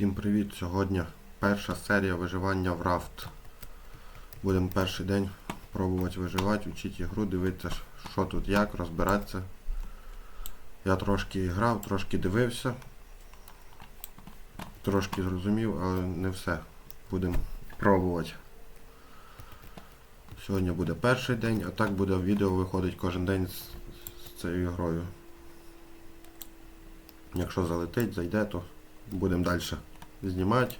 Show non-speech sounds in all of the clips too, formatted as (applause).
Всім привіт! Сьогодні перша серія виживання в рафт. Будемо перший день пробувати виживати, вчити ігру, дивитися, що тут як, розбиратися. Я трошки грав, трошки дивився, трошки зрозумів, але не все. Будемо пробувати. Сьогодні буде перший день, а так буде відео виходить кожен день з, з цією грою. Якщо залетить, зайде, то будемо далі знімати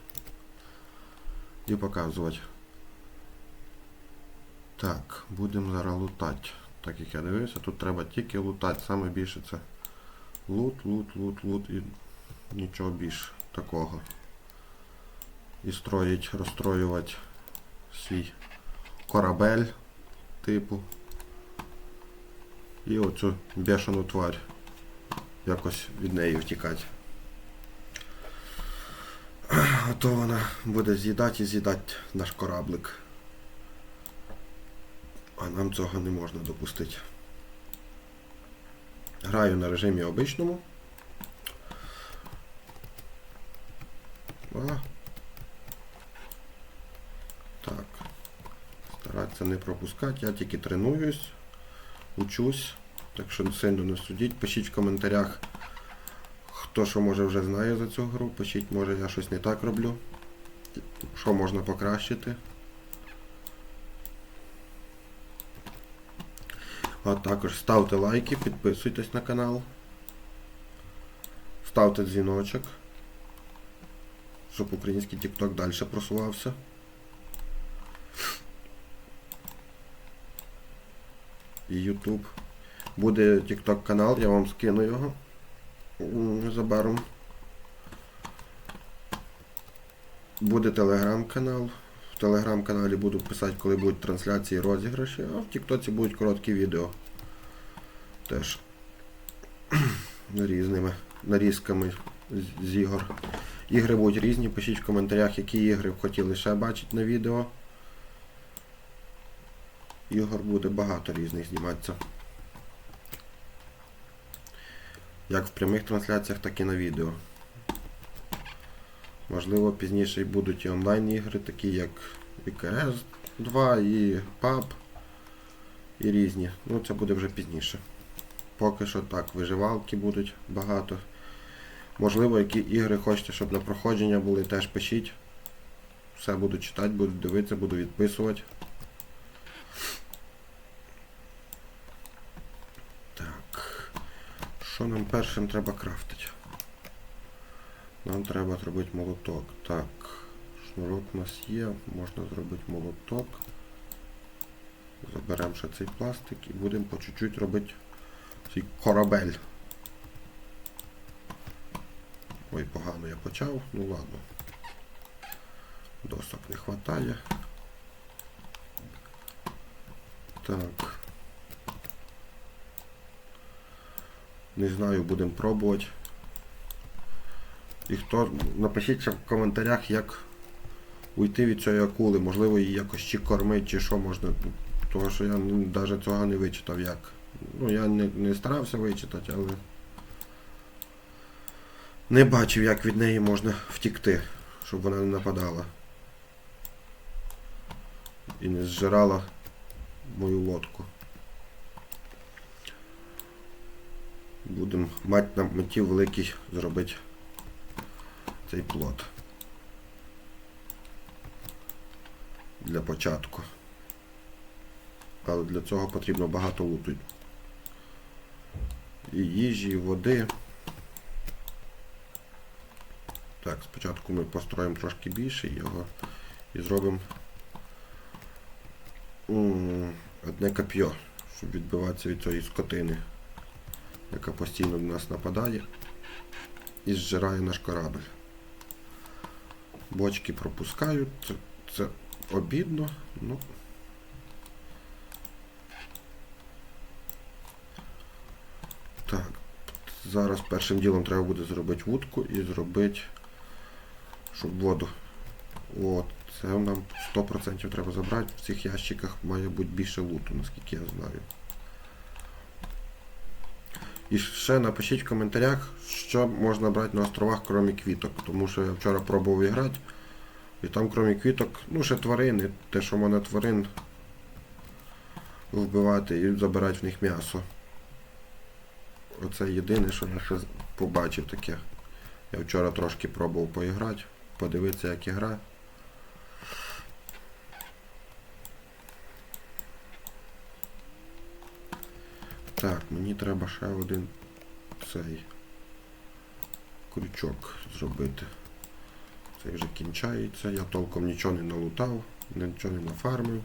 і показувати. Так, будемо зараз лутати. Так як я дивився, тут треба тільки лутати. Саме більше це лут, лут, лут, лут і нічого більш такого. І строїть, розстроювати свій корабель типу. І оцю бешену тварь. Якось від неї втікати. А то вона буде з'їдати і з'їдати наш кораблик. А нам цього не можна допустити. Граю на режимі обичному. А. Так. Старатися не пропускати. Я тільки тренуюсь, учусь. Так що сильно не судіть. Пишіть в коментарях. Хто що може вже знає за цю гру, пишіть, може я щось не так роблю. Що можна покращити. А також ставте лайки, підписуйтесь на канал. Ставте дзвіночок. Щоб український TikTok далі просувався. І YouTube. Буде TikTok канал, я вам скину його незабаром. Буде телеграм-канал. В телеграм-каналі буду писати, коли будуть трансляції розіграші, а в Тіктоці будуть короткі відео. Теж (clears throat) різними нарізками з- ігор. Ігри будуть різні, пишіть в коментарях, які ігри б хотіли ще бачити на відео. Ігор буде багато різних зніматися. Як в прямих трансляціях, так і на відео. Можливо, пізніше будуть і онлайн ігри, такі як VKS 2 і PUB і різні. Ну це буде вже пізніше. Поки що так, виживалки будуть багато. Можливо, які ігри хочете, щоб на проходження були, теж пишіть. Все буду читати, буду дивитися, буду відписувати. Що нам першим треба крафтити? Нам треба зробити молоток. Так. Шнурок у нас є, можна зробити молоток. Заберемо ще цей пластик і будемо по чуть-чуть робити цей корабель. Ой, погано я почав, ну ладно. Досок не вистачає. Так. Не знаю, будемо пробувати. І хто напишіть ще в коментарях, як уйти від цієї акули. Можливо, її якось чи кормить, чи що можна. Того що я навіть цього не вичитав як. Ну, я не, не старався вичитати, але не бачив, як від неї можна втікти, щоб вона не нападала. І не зжирала мою лодку. Будемо мати на меті великий зробити цей плод. Для початку. Але для цього потрібно багато луту. І їжі, і води. Так, спочатку ми построїмо трошки більше його і зробимо одне коп'є, щоб відбиватися від цієї скотини, яка постійно до нас нападає і зжирає наш корабль. Бочки пропускають, це, це обідно, ну. Так, зараз першим ділом треба буде зробити вудку і зробити, щоб воду. От, це нам 100% треба забрати. В цих ящиках має бути більше луту, наскільки я знаю. І ще напишіть в коментарях, що можна брати на островах, крім квіток. Тому що я вчора пробував грати. І там, крім квіток, ну ще тварини, те, що можна тварин вбивати і забирати в них м'ясо. Оце єдине, що я ще побачив таке. Я вчора трошки пробував поіграти, подивитися, як ігра. Так, мені треба ще один цей крючок зробити. Цей вже кінчається, я толком нічого не налутав, нічого не нафармив.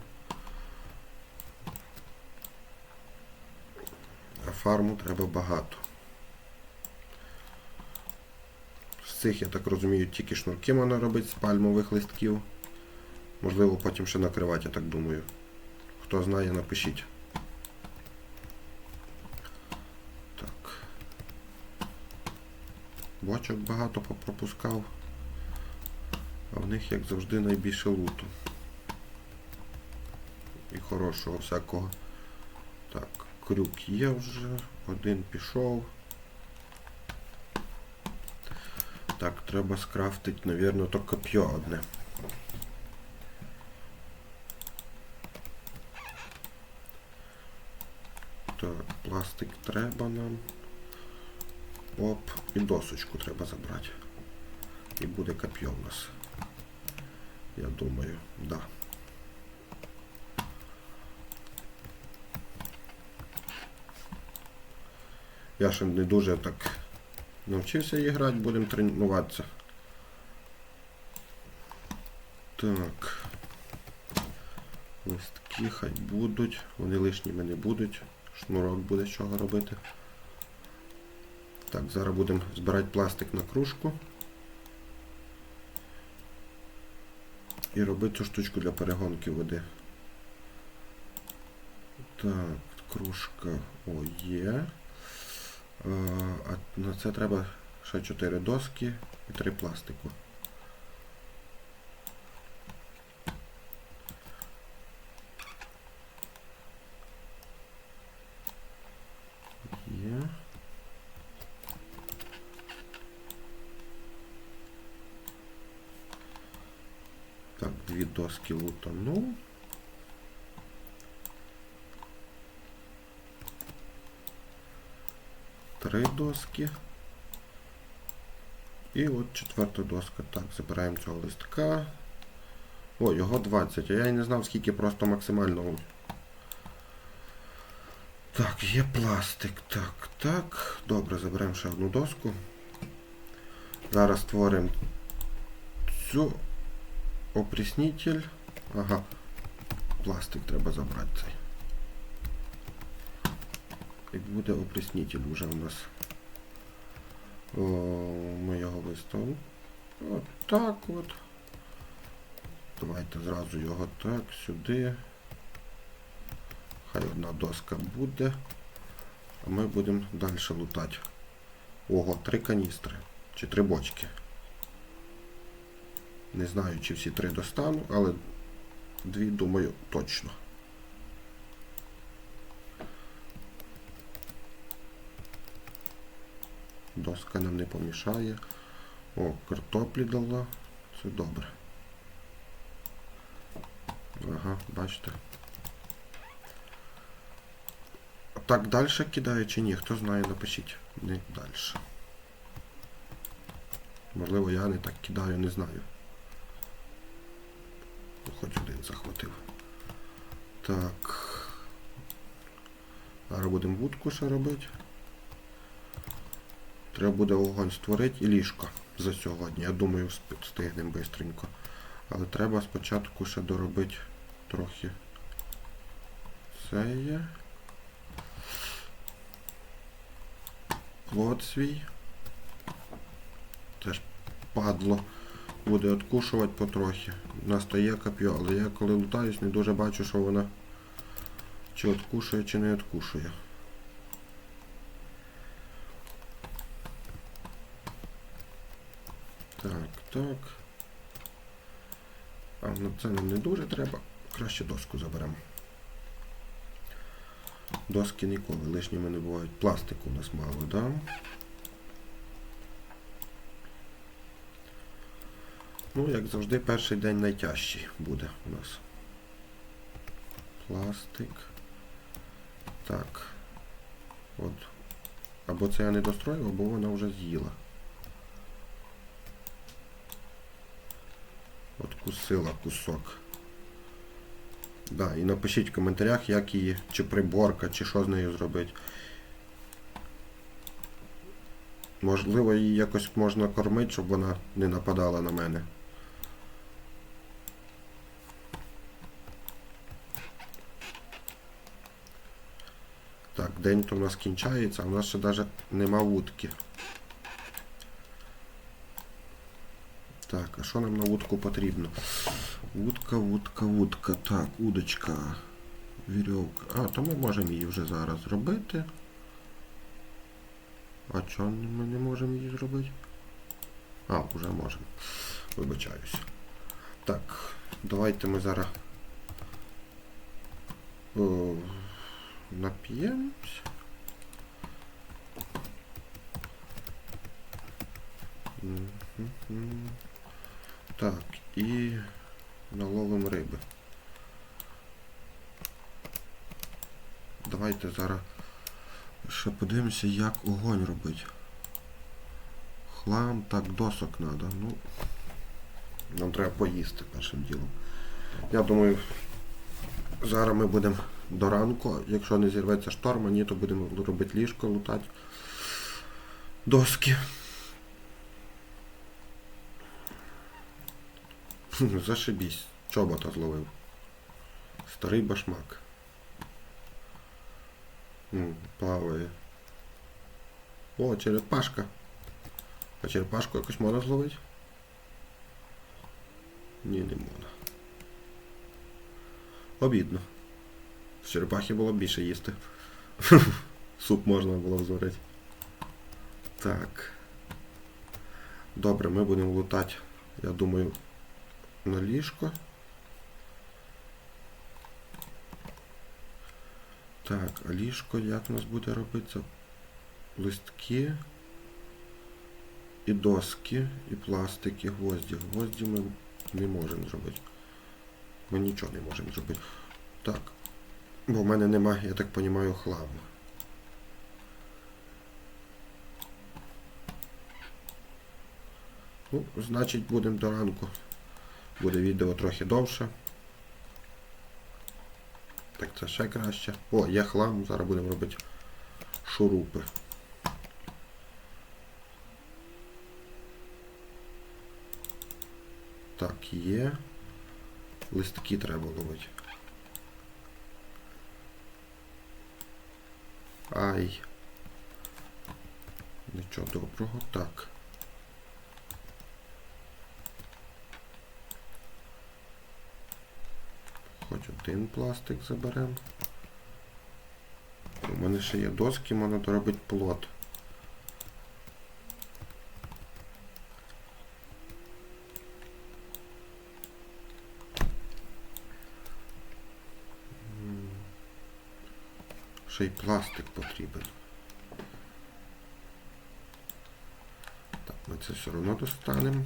А фарму треба багато. З цих, я так розумію, тільки шнурки можна робити з пальмових листків. Можливо, потім ще накривати, я так думаю. Хто знає, напишіть. Так. Бочок багато попропускав. А в них, як завжди, найбільше луту. І хорошого всякого. Так, крюк є вже, один пішов. Так, треба скрафтити, навірно, то коп'є одне. Так, пластик треба нам. Оп, і досочку треба забрати. І буде коп'є в нас. Я думаю, да. Я ще не дуже так навчився її грати, будемо тренуватися. Так. Листки хай будуть. Вони лишніми не будуть. Шнурок буде з чого робити. Так, зараз будемо збирати пластик на кружку. І робити цю штучку для перегонки води. Так, кружка о, є. А, а на це треба ще 4 доски і 3 пластику. Є. Так, доски лутанув. Три доски. І от четверта доска. Так, забираємо цього листка. О, його 20, а я не знав, скільки просто максимального. Так, є пластик. Так, так. Добре, заберемо ще одну доску. Зараз створимо цю опріснитель. Ага. Пластик треба забрати цей. І буде опріснитель вже у нас. О, ми його виставимо. От так от. Давайте зразу його так, сюди. Хай одна доска буде. А ми будемо далі лутати. Ого, три каністри. Чи три бочки. Не знаю, чи всі три достану, але дві, думаю, точно. Доска нам не помішає. О, картоплі дала. Це добре. Ага, бачите. Так далі кидаю чи ні? Хто знає, напишіть. Не далі. Можливо, я не так кидаю, не знаю. Хоч один захватив. Так. Зараз будемо вудку ще робити. Треба буде вогонь створити і ліжко за сьогодні. Я думаю, встигнемо швидко. Але треба спочатку ще доробити трохи. Це є. Плод свій. Теж падло. Буде откушувати потрохи. У нас то є коп'є, але я коли лутаюсь, не дуже бачу, що вона чи откушує, чи не откушує. Так, так. А ну це нам не дуже треба. Краще доску заберемо. Доски ніколи лишніми не бувають. Пластику у нас мало, да? Ну, як завжди, перший день найтяжчий буде у нас. Пластик. Так. От. Або це я не достроїв, або вона вже з'їла. От кусила кусок. Да, і напишіть в коментарях, як її, чи приборка, чи що з нею зробити. Можливо, її якось можна кормити, щоб вона не нападала на мене. Так, день то у нас кінчається, а у нас ще навіть нема вудки. Так, а що нам на вудку потрібно? Вудка, вудка, вудка. Так, удочка. Вірьовка. А, то ми можемо її вже зараз зробити. А чого ми не можемо її зробити? А, вже можемо. Вибачаюсь. Так, давайте ми зараз нап'ємось. Так, і наловимо риби. Давайте зараз ще подивимося, як огонь робити. Хлам, так, досок треба. Ну, нам треба поїсти першим ділом. Я думаю, зараз ми будемо до ранку, якщо не зірветься шторм, а ні, то будемо робити ліжко, лутати доски. Зашибісь. Чобота зловив. Старий башмак. М, Плаває. О, черепашка. А черепашку якось можна зловити? Ні, не можна. Обідно. З черепахи було б більше їсти. (laughs) Суп можна було зварити. Так. Добре, ми будемо лутати, я думаю, на ліжко. Так, а ліжко як у нас буде робитися? Листки і доски, і пластик, і гвозді. Гвозді ми не можемо зробити. Ми нічого не можемо зробити. Так. Бо в мене немає, я так розумію, хламу. Ну, значить будемо до ранку. Буде відео трохи довше. Так це ще краще. О, є хлам, зараз будемо робити шурупи. Так, є. Листки треба ловити. Ай. Нічого доброго. Так. Хоч один пластик заберемо. У мене ще є доски, можна доробити плот. Ще й пластик потрібен. Так, ми це все одно достанемо.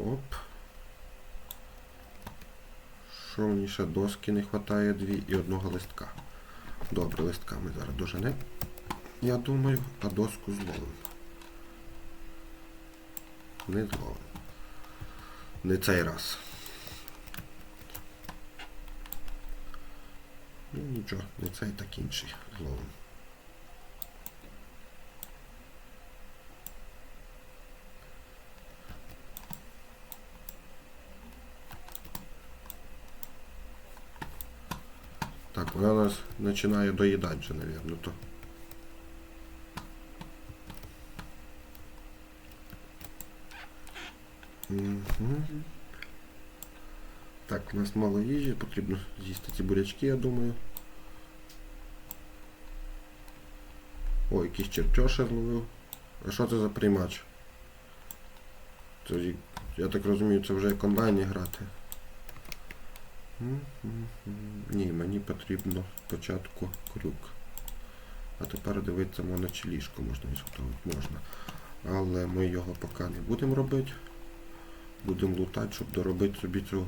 Оп. Що мені ще доски не вистачає дві і одного листка. Добре, листка ми зараз доженемо. Я думаю, а доску зловимо. Не зловимо. Не цей раз. Ну нічого, не цей, так інший зловимо. Так, вона нас починає доїдати вже, мабуть, то. Мгм. Так, у нас мало їжі, потрібно з'їсти ці бурячки, я думаю. О, якийсь черчоша зловив. А що це за приймач? Це, я так розумію, це вже як онлайн грати. Ні, мені потрібно спочатку крюк. А тепер дивитися можна чи ліжко можна ізготовити. Можна. Але ми його поки не будемо робити. Будемо лутати, щоб доробити собі цю.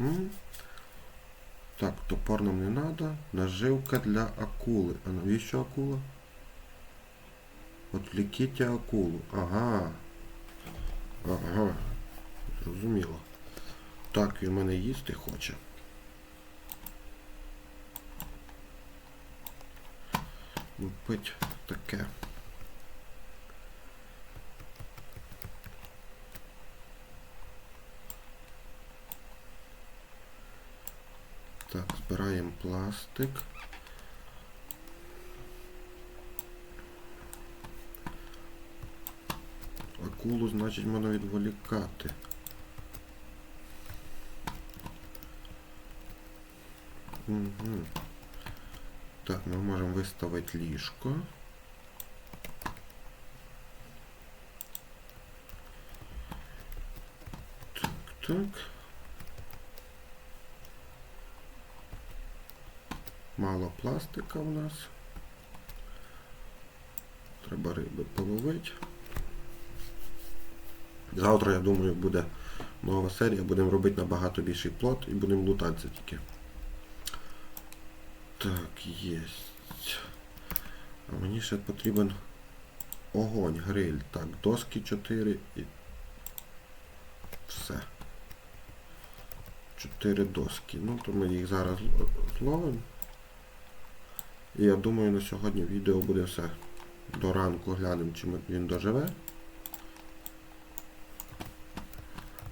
Мгм. Так, топор нам не треба. Наживка для акули. А навіщо акула? Отвлекіть акулу. Ага. Ага. Зрозуміло. Так, він мене їсти хоче. Лупить таке. Так, збираємо пластик. Акулу, значить, можна відволікати. Угу. Так, ми можемо виставити ліжко. Так, так. Мало пластика в нас. Треба риби половити. Завтра, я думаю, буде нова серія. Будемо робити набагато більший плот і будемо лутатися тільки. Так, єсть. А мені ще потрібен огонь, гриль. Так, доски 4 і все. 4 доски. Ну, то ми їх зараз зл- зловимо. І я думаю, на сьогодні відео буде все. До ранку глянемо, чи він доживе.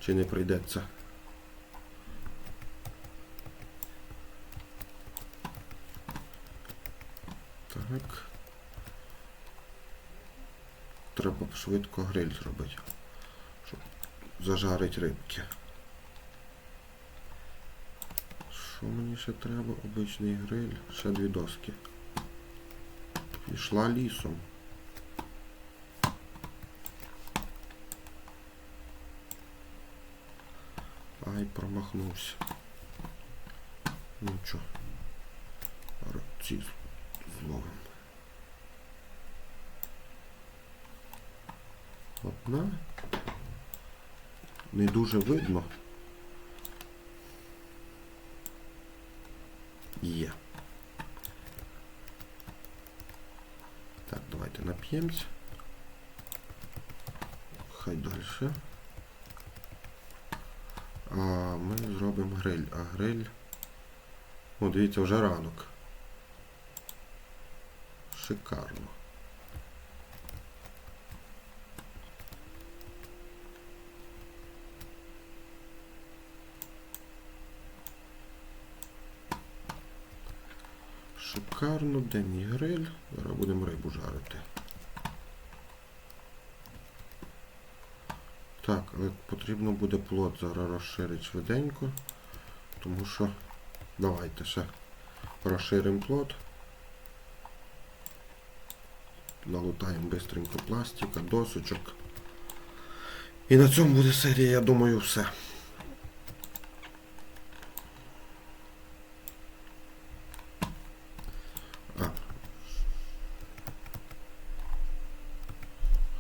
Чи не прийдеться. Так. Треба швидко гриль зробити. Щоб зажарити рибки. Що мені ще треба? Обичний гриль. Ще дві доски. Пішла лісом. Ай, промахнувся. Ну чо. Ці зловим. Одна. Не дуже видно. Є. Так, давайте нап'ємось. Хай далі. А ми зробимо гриль. А гриль... О, дивіться, вже ранок. Шикарно. Шикарно, де мій гриль. Зараз будемо рибу жарити. Так, але потрібно буде плот зараз розширити швиденько, тому що давайте ще розширимо плот. Налутаємо бистренько пластика, досочок. І на цьому буде серія, я думаю, все. А.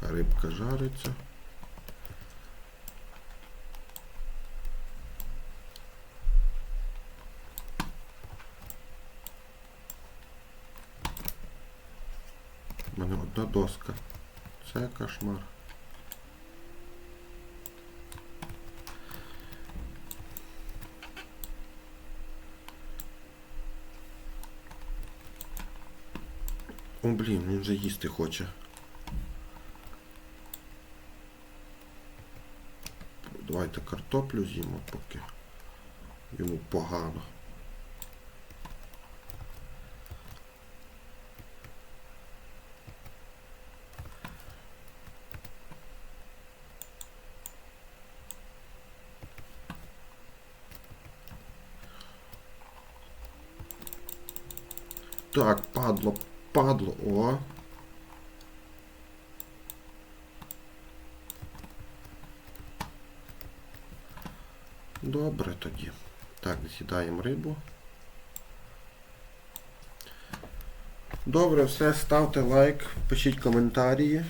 Рибка жариться. У доска. Це кошмар. О, блін, він вже їсти хоче. Давайте картоплю з'їмо, поки йому погано. Так, падло, падло. О. Добре тоді. Так, з'їдаємо рибу. Добре, все, ставте лайк, пишіть коментарі,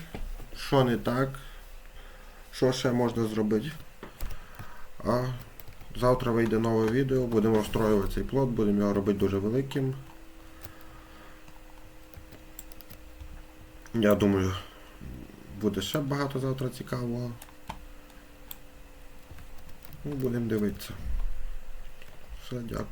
що не так, що ще можна зробити. А завтра вийде нове відео, будемо встроювати цей плод, будемо його робити дуже великим. Я думаю, буде ще багато завтра цікавого. Ну, будемо дивитися. Все, дякую.